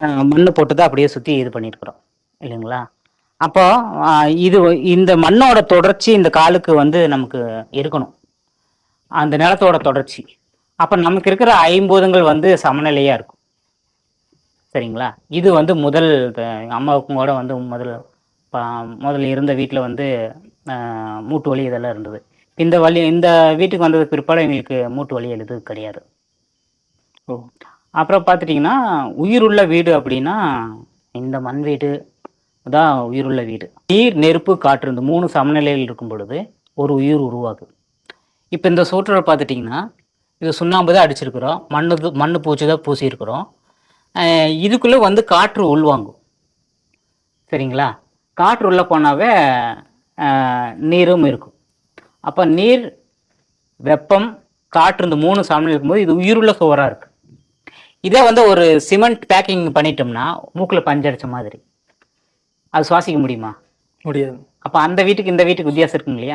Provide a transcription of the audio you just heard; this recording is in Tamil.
மண் போட்டு தான் அப்படியே சுற்றி இது பண்ணியிருக்கிறோம். இல்லைங்களா? அப்போ இது இந்த மண்ணோட தொடர்ச்சி இந்த காலுக்கு வந்து நமக்கு இருக்கணும். அந்த நிலத்தோட தொடர்ச்சி. அப்போ நமக்கு இருக்கிற ஐம்பூதங்கள் வந்து சமநிலையாக இருக்கும். சரிங்களா? இது வந்து முதல் அம்மாவுக்கும் கூட வந்து முதல் முதல்ல இருந்த வீட்டில் வந்து மூட்டு வலி இதெல்லாம் இருந்தது. இந்த வலி இந்த வீட்டுக்கு வந்ததுக்கு பிற்பாடு எங்களுக்கு மூட்டு வலி எழுது கிடையாது. ஓ. அப்புறம் பார்த்துட்டிங்கன்னா உயிருள்ள வீடு அப்படின்னா இந்த மண் வீடு தான் உயிருள்ள வீடு. நீர் நெருப்பு காற்று இந்த மூணு சமநிலையில் இருக்கும் பொழுது ஒரு உயிர் உருவாகுது. இப்போ இந்த சூற்றல் பார்த்துட்டிங்கன்னா இது சுண்ணாம்பு தான் அடிச்சிருக்கிறோம். மண்ணு மண் பூச்சி தான் பூசியிருக்கிறோம். இதுக்குள்ளே வந்து காற்று உள்வாங்கும். சரிங்களா? காற்று உள்ளே போனாவே நீரும் இருக்கும். அப்போ நீர் வெப்பம் காற்று இந்த மூணு சமநிலை இருக்கும்போது இது உயிருள்ள சுவராக இருக்குது இதே வந்து ஒரு சிமெண்ட் பேக்கிங் பண்ணிட்டோம்னா மூக்கில் பஞ்சடிச்ச மாதிரி. அது சுவாசிக்க முடியுமா? முடியாது. அப்போ அந்த வீட்டுக்கு இந்த வீட்டுக்கு வித்தியாசம் இருக்குங்க இல்லையா?